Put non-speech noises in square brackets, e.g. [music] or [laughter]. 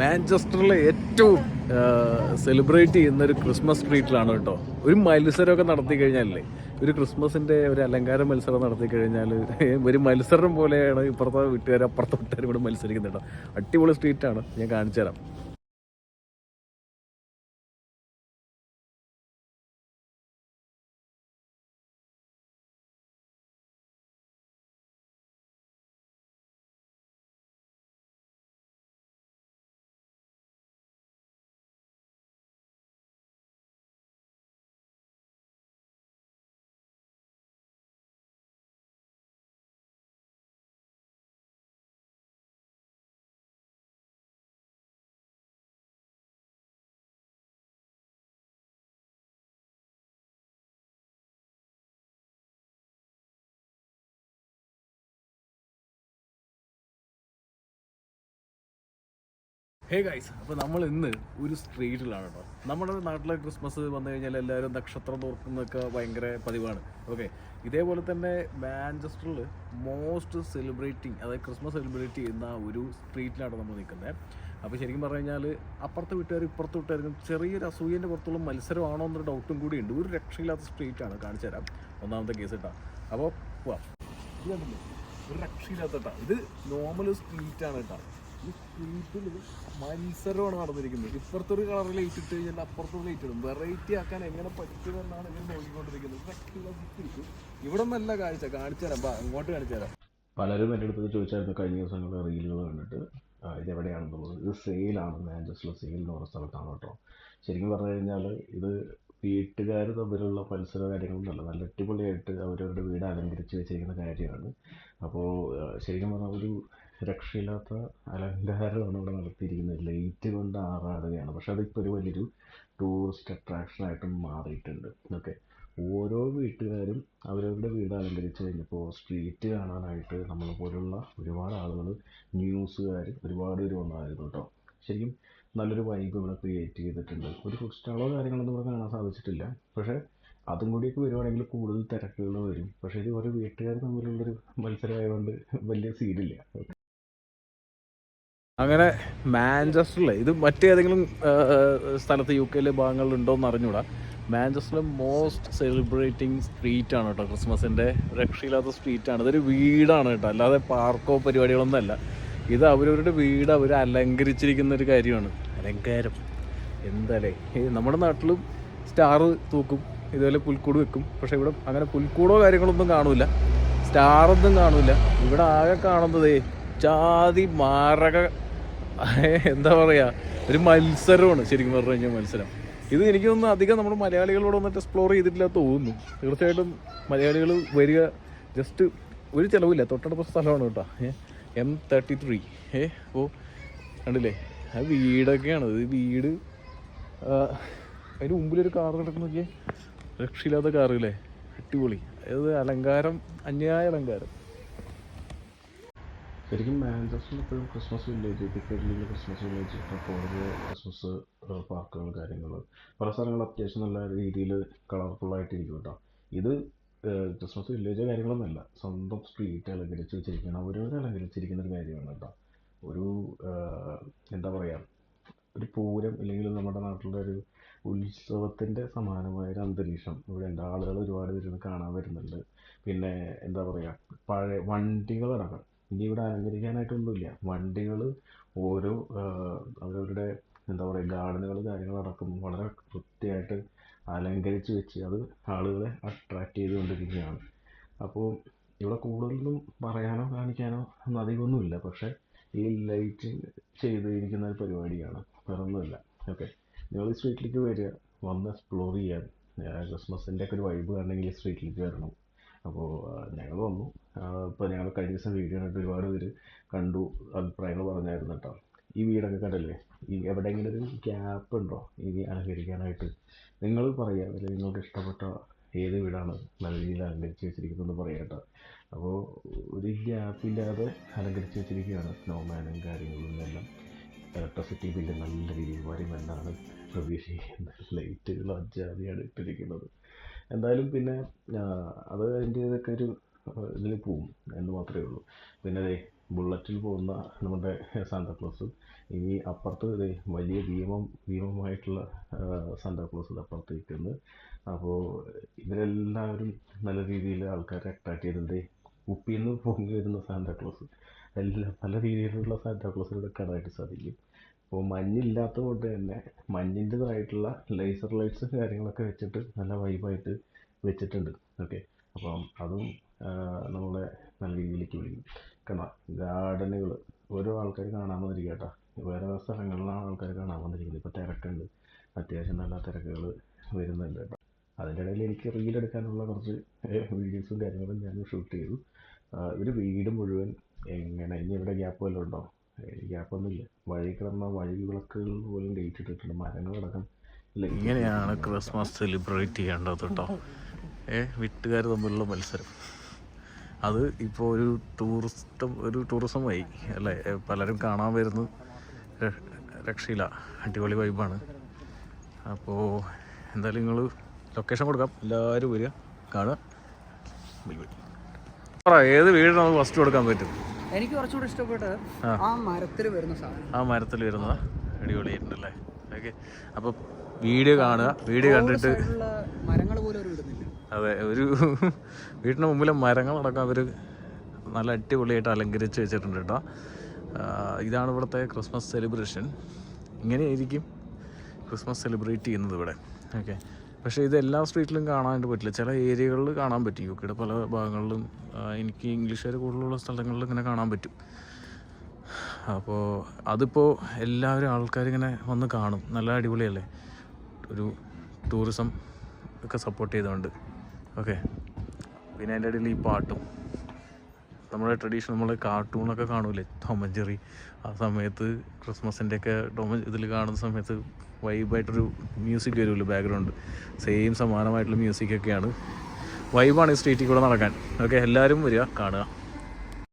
മാഞ്ചസ്റ്ററിലെ ഏറ്റവും സെലിബ്രേറ്റ് ചെയ്യുന്ന ഒരു ക്രിസ്മസ് സ്ട്രീറ്റിലാണ് കേട്ടോ. ഒരു മത്സരമൊക്കെ നടത്തി കഴിഞ്ഞാലേ ഒരു ക്രിസ്മസിന്റെ ഒരു അലങ്കാര മത്സരം നടത്തി കഴിഞ്ഞാൽ ഒരു മത്സരം പോലെയാണ് ഇപ്പുറത്തെ വീട്ടുകാർ അപ്പുറത്തെ വീട്ടുകാരും കൂടെ മത്സരിക്കുന്നത് കേട്ടോ. അടിപൊളി സ്ട്രീറ്റാണ് ഞാൻ കാണിച്ചു തരാം ഹേ ഗൈസ് അപ്പോൾ നമ്മൾ ഇന്ന് ഒരു സ്ട്രീറ്റിലാണ് കേട്ടോ നമ്മുടെ നാട്ടിലെ ക്രിസ്മസ് വന്നു കഴിഞ്ഞാൽ എല്ലാവരും നക്ഷത്രം തോർക്കുന്നതൊക്കെ ഭയങ്കര പതിവാണ്. ഓക്കെ ഇതേപോലെ തന്നെ മാഞ്ചസ്റ്ററിൽ മോസ്റ്റ് സെലിബ്രേറ്റിംഗ് അതായത് ക്രിസ്മസ് സെലിബ്രേറ്റ് ചെയ്യുന്ന ഒരു സ്ട്രീറ്റിലാണ് നമ്മൾ നിൽക്കുന്നത്. അപ്പോൾ ശരിക്കും പറഞ്ഞു കഴിഞ്ഞാൽ അപ്പുറത്തെ വീട്ടുകാർ ഇപ്പുറത്തെ വീട്ടുകാർക്കും ചെറിയൊരു അസൂയന്റെ പുറത്തുള്ള മത്സരമാണോ എന്നൊരു ഡൗട്ടും കൂടി ഉണ്ട്. ഒരു രക്ഷയില്ലാത്ത സ്ട്രീറ്റാണ് കാണിച്ചു തരാം. ഒന്നാമത്തെ കേസ് കേട്ടോ അപ്പോൾ പോവാം ഇത് കണ്ടില്ലേ? രക്ഷയില്ലാത്ത ഇത് നോർമൽ സ്ട്രീറ്റാണ് കേട്ടോ മത്സരമാണ് നടന്നിരിക്കുന്നത്. ഇപ്പുറത്തൊരു കളർ ലൈറ്റ് ഇട്ട് കഴിഞ്ഞാൽ അപ്പുറത്തൊരു ലൈറ്റ് ഇടും. വെറൈറ്റി ആക്കാൻ എങ്ങനെ പറ്റുമെന്നാണ് ഇവർ നോക്കിക്കൊണ്ടിരിക്കുന്നത്. ഇവിടെ നല്ല കാഴ്ച. കാണിച്ചു തരാം. അങ്ങോട്ട് കാണിച്ചു തരാം. പലരും എന്റെ അടുത്ത് ചോദിച്ചായിരുന്നു കഴിഞ്ഞ ദിവസങ്ങളിൽ റീലുകൾ കണ്ടിട്ട് ഇതെവിടെയാണെന്നുള്ളത്. ഇത് സെയിലാണ് മാഞ്ചസ്റ്റർ സെയിൽ എന്ന് പറഞ്ഞ സ്ഥലത്താണ് കേട്ടോ. ശരിക്കും പറഞ്ഞു കഴിഞ്ഞാൽ ഇത് വീട്ടുകാർ തമ്മിലുള്ള പരിസര കാര്യങ്ങളൊന്നുമല്ല നല്ല അടിപൊളിയായിട്ട് അവരവരുടെ വീട് അലങ്കരിച്ച് വെച്ചിരിക്കുന്ന കാര്യമാണ്. അപ്പോൾ ശരിക്കും പറഞ്ഞാൽ ഒരു രക്ഷയില്ലാത്ത അലങ്കാരമാണ് ഇവിടെ നടത്തിയിരിക്കുന്നത്. ലൈറ്റ് കൊണ്ട് ആറാടുകയാണ് പക്ഷെ അതിപ്പോൾ ഒരു വലിയൊരു ടൂറിസ്റ്റ് അട്രാക്ഷനായിട്ടും മാറിയിട്ടുണ്ട്. ഓക്കെ ഓരോ വീട്ടുകാരും അവരവരുടെ വീട് അലങ്കരിച്ച് കഴിഞ്ഞപ്പോൾ സ്ട്രീറ്റ് കാണാനായിട്ട് നമ്മളെ പോലുള്ള ഒരുപാട് ആളുകൾ ന്യൂസുകാർ ഒരുപാട് പേര് വന്നായിരുന്നു കേട്ടോ ശരിക്കും നല്ലൊരു വൈബ് ഇവിടെ ക്രിയേറ്റ് ചെയ്തിട്ടുണ്ട്. ഒരു ഫുഡ് സ്റ്റാളോ കാര്യങ്ങളൊന്നും ഇവിടെ കാണാൻ സാധിച്ചിട്ടില്ല. പക്ഷേ അതും കൂടിയൊക്കെ വരുവാണെങ്കിൽ കൂടുതൽ തിരക്കുകൾ വരും. പക്ഷേ ഇത് ഓരോ വീട്ടുകാർ തമ്മിലുള്ളൊരു മത്സരമായതുകൊണ്ട് വലിയ സീനില്ല അങ്ങനെ മാഞ്ചസ്റ്ററിലെ ഇത് മറ്റേതെങ്കിലും സ്ഥലത്ത് യു കെയിലെ എന്ന് അറിഞ്ഞൂടാ. മാഞ്ചസ്റ്ററിലെ മോസ്റ്റ് സെലിബ്രേറ്റിംഗ് സ്ട്രീറ്റ് ആണ് കേട്ടോ. ക്രിസ്മസിന്റെ രക്ഷയില്ലാത്ത ആണ്. ഇതൊരു വീടാണ് കേട്ടോ. അല്ലാതെ പാർക്കോ പരിപാടികളൊന്നും അല്ല. ഇത് അവരവരുടെ വീട് അവർ അലങ്കരിച്ചിരിക്കുന്ന ഒരു കാര്യമാണ്. അലങ്കാരം. എന്താലേ? നമ്മുടെ നാട്ടിലും സ്റ്റാർ തൂക്കും. ഇതുപോലെ പുൽക്കൂട് വെക്കും. പക്ഷേ ഇവിടെ അങ്ങനെ പുൽക്കൂടോ കാര്യങ്ങളൊന്നും കാണൂല. സ്റ്റാറൊന്നും കാണൂല. ഇവിടെ ആകെ കാണുന്നതേ ജാതി മാരക എന്താ പറയുക ഒരു മത്സരമാണ് ശരിക്കും പറഞ്ഞു കഴിഞ്ഞാൽ മത്സരം. ഇത് എനിക്കൊന്നും അധികം നമ്മുടെ മലയാളികളോട് വന്നിട്ട് എക്സ്പ്ലോർ ചെയ്തിട്ടില്ല തോന്നുന്നു. തീർച്ചയായിട്ടും മലയാളികൾ വരിക ജസ്റ്റ് ഒരു ചിലവില്ല. തൊട്ടടുത്ത സ്ഥലമാണ് കേട്ടോ. എം തേർട്ടി ത്രീ ഏ അപ്പോൾ കണ്ടില്ലേ? ആ വീടൊക്കെയാണ്. ഇത് വീട് അതിന് മുമ്പിലൊരു കാർ കിടക്കുന്ന രക്ഷയില്ലാത്ത കാറില്ലേ അടിപൊളി. അതായത് അലങ്കാരം അന്യായ അലങ്കാരം. ശരിക്കും മാഞ്ചസ്റ്ററിൽ ഇപ്പോഴും ക്രിസ്മസ് വില്ലേജ് പിക്കഡിലിൽ ക്രിസ്മസ് വില്ലേജ് കോളേജ് ക്രിസ്മസ് പാർക്കുകൾ കാര്യങ്ങൾ പല സ്ഥലങ്ങൾ അത്യാവശ്യം നല്ല രീതിയിൽ കളർഫുള്ളായിട്ടിരിക്കും കേട്ടോ ഇത് ക്രിസ്മസ് വില്ലേജ് കാര്യങ്ങളൊന്നുമല്ല. സ്വന്തം സ്ട്രീറ്റ് അലങ്കരിച്ച് വെച്ചിരിക്കുന്ന ഓരോരോ അലങ്കരിച്ചിരിക്കുന്ന ഒരു കാര്യമാണ് കേട്ടോ ഒരു എന്താ പറയുക ഒരു പൂരം ഇല്ലെങ്കിൽ നമ്മുടെ നാട്ടിലെ ഒരു ഉത്സവത്തിന്റെ സമാനമായ ഒരു അന്തരീക്ഷം. ഇവിടെ ഉണ്ട് ആളുകൾ ഒരുപാട് പേര് കാണാൻ വരുന്നുണ്ട്. പിന്നെ എന്താ പറയുക പഴയ വണ്ടികളടക്കം. ഇനി ഇവിടെ അലങ്കരിക്കാനായിട്ടൊന്നുമില്ല വണ്ടികൾ ഓരോ അവരവരുടെ എന്താ പറയുക ഗാർഡനുകൾ കാര്യങ്ങൾ നടക്കും. വളരെ വൃത്തിയായിട്ട് അലങ്കരിച്ച് വെച്ച് അത് ആളുകളെ അട്രാക്റ്റ് ചെയ്തുകൊണ്ടിരിക്കുകയാണ്. അപ്പോൾ ഇവിടെ കൂടുതലൊന്നും പറയാനോ കാണിക്കാനോ ഒന്നും അധികമൊന്നുമില്ല. പക്ഷേ ഈ ലൈറ്റിംഗ് ചെയ്തിരിക്കുന്ന ഒരു പരിപാടിയാണ്. വേറെ ഒന്നുമില്ല ഓക്കെ. നിങ്ങൾ ഈ സ്ട്രീറ്റിലേക്ക് വരിക. വന്ന് എക്സ്പ്ലോർ ചെയ്യാൻ. ക്രിസ്മസിന്റെ ഒക്കെ ഒരു വൈബ് കാണണമെങ്കിൽ സ്ട്രീറ്റിലേക്ക് വരണം. അപ്പോൾ ഞങ്ങൾ വന്നു. ഇപ്പോൾ ഞങ്ങൾ കഴിഞ്ഞ ദിവസം വീഡിയോ കണ്ടിട്ട് ഒരുപാട് പേര് കണ്ടു അഭിപ്രായങ്ങൾ പറഞ്ഞായിരുന്നു കേട്ടോ. ഈ വീടൊക്കെ കണ്ടല്ലേ? ഈ എവിടെയെങ്കിലും ഒരു ഗ്യാപ്പ് ഉണ്ടോ? ഇനി അലങ്കരിക്കാനായിട്ട്. നിങ്ങൾ പറയുക അല്ലെങ്കിൽ നിങ്ങൾക്ക് ഇഷ്ടപ്പെട്ട ഏത് വീടാണ് നല്ല രീതിയിൽ അലങ്കരിച്ച് വെച്ചിരിക്കുന്നതെന്ന് പറയാം കേട്ടോ. അപ്പോൾ ഒരു ഗ്യാപ്പില്ലാതെ അലങ്കരിച്ച് വെച്ചിരിക്കുകയാണ്. സ്നോമാനും കാര്യങ്ങളും എല്ലാം. ഇലക്ട്രിസിറ്റി ബില്ല് നല്ല രീതിയിൽ വരുമെന്നാണ് പ്രതീക്ഷിക്കുന്നത്. ലൈറ്റുകൾ അജാതിയാണ് ഇട്ടിരിക്കുന്നത്. എന്തായാലും പിന്നെ അത് അതിന്റെതൊക്കെ ഒരു ഇതിൽ പോവും എന്ന് മാത്രമേ ഉള്ളൂ. പിന്നെ ദേ ബുള്ളറ്റിൽ പോകുന്ന നമ്മുടെ സാന്താക്ലോസ് ഇനി അപ്പുറത്ത് ദേ വലിയ ഭീമം ഭീമമായിട്ടുള്ള സാന്താക്ലോസ് അപ്പുറത്ത് നിൽക്കുന്നത് അപ്പോൾ ഇവരെല്ലാവരും നല്ല രീതിയിൽ ആൾക്കാരെ അട്രാക്ട് ചെയ്തിട്ടുണ്ട്. കുപ്പിയിൽ നിന്ന് പൊങ്ങി വരുന്ന സാന്താക്ലോസ് എല്ലാം പല രീതിയിലുള്ള സാന്താക്ലോസിലൂടെ കാണാനായിട്ട് സാധിക്കും. അപ്പോൾ മഞ്ഞില്ലാത്തത് കൊണ്ട് തന്നെ മഞ്ഞിന്റെതായിട്ടുള്ള ലേസർ ലൈറ്റ്സ് കാര്യങ്ങളൊക്കെ വെച്ചിട്ട് നല്ല വൈബായിട്ട് വെച്ചിട്ടുണ്ട്. ഓക്കെ അപ്പം അതും നമ്മളെ നല്ല രീതിയിലേക്ക് വിളിക്കും. കാരണം ഗാർഡനുകൾ ഓരോ ആൾക്കാർ കാണാൻ വന്നിരിക്കുക കേട്ടോ. വേറെ വേറെ സ്ഥലങ്ങളിലാണ് ആൾക്കാർ കാണാൻ വന്നിരിക്കുന്നത്. ഇപ്പോൾ തിരക്കുണ്ട്. അത്യാവശ്യം നല്ല തിരക്കുകൾ വരുന്നുണ്ട് കേട്ടോ. അതിന്റെ ഇടയിൽ എനിക്ക് റീൽ എടുക്കാനുള്ള കുറച്ച് വീഡിയോസും കാര്യങ്ങളും ഞാൻ ഷൂട്ട് ചെയ്തു. ഒരു വീട് മുഴുവൻ എങ്ങനെ ഇനി ഇവിടെ ഗ്യാപ്പ് വല്ലതും ഉണ്ടോ? ഗ്യാപ്പൊന്നുമില്ല. വഴി കിടന്ന വഴി വിളക്കുകൾ പോലും ഡേറ്റ് ഇട്ടിട്ടുണ്ട്. മരങ്ങളടക്കം. ഇല്ല ഇങ്ങനെയാണ് ക്രിസ്മസ് സെലിബ്രേറ്റ് ചെയ്യേണ്ടത് കേട്ടോ ഏ വീട്ടുകാർ തമ്മിലുള്ള മത്സരം. അത് ഇപ്പോൾ ഒരു ടൂറിസ്റ്റ് ഒരു ടൂറിസമായി അല്ലേ? പലരും കാണാൻ വരുന്നു രക്ഷയില്ല. അടിപൊളി വൈബാണ് അപ്പോൾ എന്തായാലും നിങ്ങൾ ലൊക്കേഷൻ കൊടുക്കാം. എല്ലാവരും വരിക. കാണുക. ബൈ ബൈ പറ ഏത് വീട് നമുക്ക് ഫസ്റ്റ് കൊടുക്കാൻ പറ്റും? എനിക്ക് കുറച്ചുകൂടി ഇഷ്ടപ്പെട്ടത് ആ. മരത്തിൽ വരുന്ന സാധനം. ആ മരത്തിൽ വരുന്ന അടിപൊളിയായിട്ടുണ്ടല്ലേ? ഓക്കെ അപ്പൊ വീഡിയോ കാണുക. വീഡിയോ കണ്ടിട്ട് മരങ്ങൾ പോലും ഒരു വിടുന്നില്ല. അതെ ഒരു [laughs] വീടിന് മുമ്പിലെ മരങ്ങളടക്കം അവർ നല്ല അടിപൊളിയായിട്ട് അലങ്കരിച്ച് വെച്ചിട്ടുണ്ട് കേട്ടോ. ഇതാണ് ഇവിടുത്തെ ക്രിസ്മസ് സെലിബ്രേഷൻ ഇങ്ങനെയായിരിക്കും ക്രിസ്മസ് സെലിബ്രേറ്റ് ചെയ്യുന്നത് ഇവിടെ. ഓക്കെ പക്ഷേ ഇത് എല്ലാ സ്ട്രീറ്റിലും കാണാനായിട്ട് പറ്റില്ല. ചില ഏരിയകളിൽ കാണാൻ പറ്റും. യു കെയുടെ പല ഭാഗങ്ങളിലും എനിക്ക് ഇംഗ്ലീഷുകാർ കൂടുതലുള്ള സ്ഥലങ്ങളിൽ ഇങ്ങനെ കാണാൻ പറ്റും. അപ്പോൾ അതിപ്പോൾ എല്ലാവരും ആൾക്കാരിങ്ങനെ വന്ന് കാണും. നല്ല അടിപൊളിയല്ലേ? ഒരു ടൂറിസം ഒക്കെ സപ്പോർട്ട് ചെയ്തുകൊണ്ട് ഓക്കെ? പിന്നെ അതിന്റെ ഇടയിൽ ഈ പാട്ടും. നമ്മുടെ ട്രഡീഷൻ നമ്മൾ കാർട്ടൂണൊക്കെ കാണൂലേ? ആൻഡ് ജെറി ആ സമയത്ത് ക്രിസ്മസിന്റെ ഒക്കെ ടോം ഇതിൽ കാണുന്ന സമയത്ത് വൈബായിട്ടൊരു മ്യൂസിക് വരുമല്ലോ ബാക്ക്ഗ്രൗണ്ട് സെയിം സമാനമായിട്ടുള്ള മ്യൂസിക്കൊക്കെയാണ് വൈബാണ് ഈ സ്ട്രീറ്റിൽ കൂടെ നടക്കാൻ. ഓക്കെ എല്ലാവരും വരിക കാണുക.